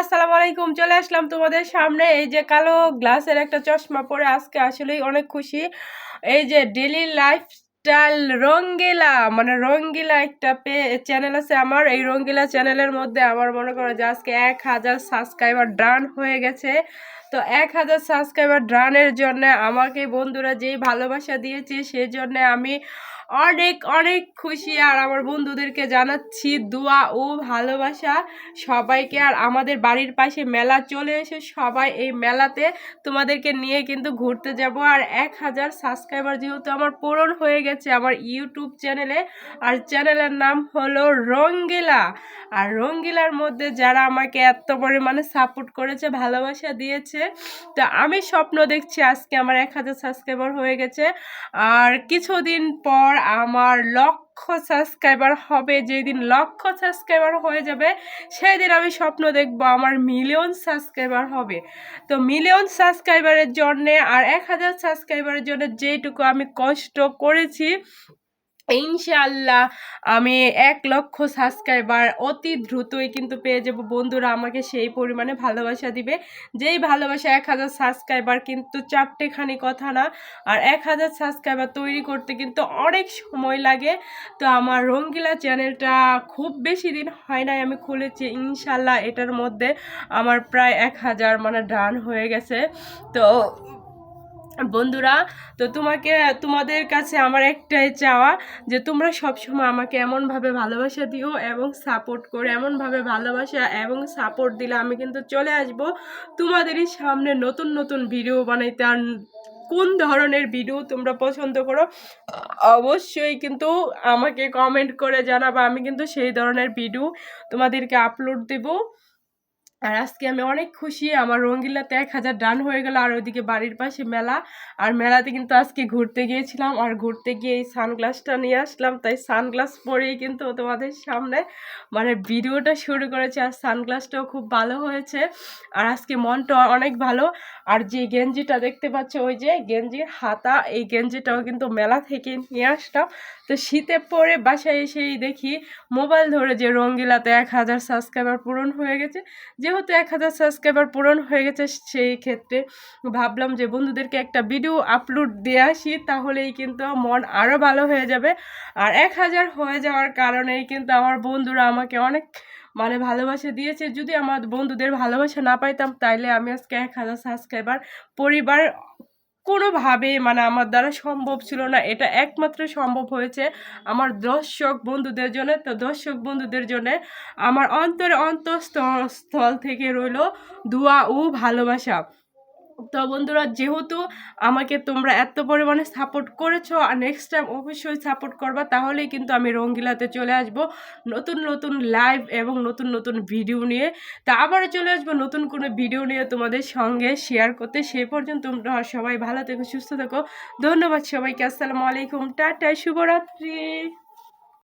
আসসালামু আলাইকুম চলে আসলাম তোমাদের সামনে। এই যে কালো গ্লাসের একটা চশমা পরে আজকে আসলেই অনেক খুশি। এই যে ডেলি লাইফ স্টাইল রঙ্গিলা মানে রঙ্গিলা একটা পে চ্যানেল আছে আমার। এই রঙ্গিলা চ্যানেলের মধ্যে আমার মনে করো যে আজকে এক হাজার সাবস্ক্রাইবার ডান হয়ে গেছে। তো এক হাজার সাবস্ক্রাইবার ডানের জন্য আমাকে বন্ধুরা যেই ভালোবাসা দিয়েছে সেই জন্য আমি অনেক অনেক খুশি। আর আমার বন্ধুদেরকে জানাচ্ছি, দোয়া ও ভালোবাসা। সবাইকে আর আমাদের বাড়ির পাশে মেলা চলে এসে সবাই এই মেলাতে তোমাদেরকে নিয়ে কিন্তু ঘুরতে যাব। আর এক হাজার সাবস্ক্রাইবার যেহেতু আমার পূরণ হয়ে গেছে আমার ইউটিউব চ্যানেলে, আর চ্যানেলের নাম হলো রঙ্গিলা। আর রঙ্গিলার মধ্যে যারা আমাকে এত পরিমাণে সাপোর্ট করেছে, ভালোবাসা দিয়েছে তো আমি স্বপ্ন দেখছি আজকে আমার এক হাজার সাবস্ক্রাইবার হয়ে গেছে। আর কিছুদিন পর আমার লক্ষ সাবস্ক্রাইবার হবে, যেদিন লক্ষ সাবস্ক্রাইবার হয়ে যাবে সেই দিন আমি স্বপ্ন দেখব আমার মিলিয়ন সাবস্ক্রাইবার হবে। তো মিলিয়ন সাবস্ক্রাইবারের জন্যে আর এক হাজার সাবস্ক্রাইবারের জন্য যেটুকু আমি কষ্ট করেছি ইনশাআল্লাহ আমি এক লক্ষ সাবস্ক্রাইবার অতি দ্রুতই কিন্তু পেয়ে যাব। বন্ধুরা, আমাকে সেই পরিমাণে ভালোবাসা দিবে। যেই ভালোবাসা এক হাজার সাবস্ক্রাইবার কিন্তু চারটেখানি কথা না, আর এক হাজার সাবস্ক্রাইবার তৈরি করতে কিন্তু অনেক সময় লাগে। তো আমার রঙ্গিলা চ্যানেলটা খুব বেশি দিন হয় নাই আমি খুলেছি ইনশাল্লাহ এটার মধ্যে আমার প্রায় এক হাজার মানে ডান হয়ে গেছে। তো বন্ধুরা, তো তোমাকে, তোমাদের কাছে আমার একটাই চাওয়া যে তোমরা সবসময় আমাকে এমনভাবে ভালোবাসা দিও এবং সাপোর্ট করো, এমনভাবে ভালোবাসা এবং সাপোর্ট দিলে আমি কিন্তু চলে আসব তোমাদেরই সামনে নতুন নতুন ভিডিও বানাইতে। আর কোন ধরনের ভিডিও তোমরা পছন্দ করো, অবশ্যই কিন্তু আমাকে কমেন্ট করে জানাবা, আমি কিন্তু সেই ধরনের ভিডিও তোমাদেরকে আপলোড দেবো। আর আজকে আমি অনেক খুশি, আমার রঙ্গিলাতে এক হাজার ডান হয়ে গেল আর ওইদিকে বাড়ির পাশে মেলা। আর মেলাতে কিন্তু আজকে ঘুরতে গিয়েছিলাম আর ঘুরতে গিয়ে এই সানগ্লাসটা নিয়ে আসলাম। তাই সানগ্লাস পরেই কিন্তু তোমাদের সামনে মানে ভিডিওটা শুরু করেছে আর সানগ্লাসটাও খুব ভালো হয়েছে। আর আজকে মনটা অনেক ভালো। আর যে গেঞ্জিটা দেখতে পাচ্ছ, ওই যে গেঞ্জির হাতা, এই গেঞ্জিটাও কিন্তু মেলা থেকে নিয়ে আসলাম। তো শীতে পরে বাসায় এসেই দেখি মোবাইল ধরে যে রঙ্গিলাতে এক হাজার সাবস্ক্রাইবার পূরণ হয়ে গেছে। যেহেতু এক হাজার সাবস্ক্রাইবার পূরণ হয়ে গেছে সেই ক্ষেত্রে। ভাবলাম যে বন্ধুদেরকে একটা ভিডিও আপলোড দিয়ে আসি, তাহলেই কিন্তু মন আরও ভালো হয়ে যাবে। আর এক হাজার হয়ে যাওয়ার কারণেই কিন্তু আমার বন্ধুরা আমাকে অনেক মানে ভালোবাসা দিয়েছে। যদি আমার বন্ধুদের ভালোবাসা না পাইতাম, তাইলে আমি আজকে এক হাজার সাবস্ক্রাইবার পরিবার কোনোভাবে মানে আমার দ্বারা সম্ভব ছিল না। এটা একমাত্র সম্ভব হয়েছে আমার দর্শক বন্ধুদের জন্য। তো দর্শক বন্ধুদের জন্য আমার অন্তরে অন্তঃস্থল থেকে রইল দোয়া ও ভালোবাসা। তো বন্ধুরা, যেহেতু আমাকে তোমরা এত পরিমাণে সাপোর্ট করেছ আর নেক্সট টাইম অবশ্যই সাপোর্ট করবা, তাহলেই কিন্তু আমি রঙ্গিলাতে চলে আসব নতুন নতুন লাইভ এবং নতুন নতুন ভিডিও নিয়ে। তা আবারও চলে আসব নতুন কোনো ভিডিও নিয়ে তোমাদের সঙ্গে শেয়ার করতে। সে পর্যন্ত তোমরা সবাই ভালো থেকো, সুস্থ থেকো। ধন্যবাদ সবাইকে। আসসালামু আলাইকুম। টাটা, শুভরাত্রি।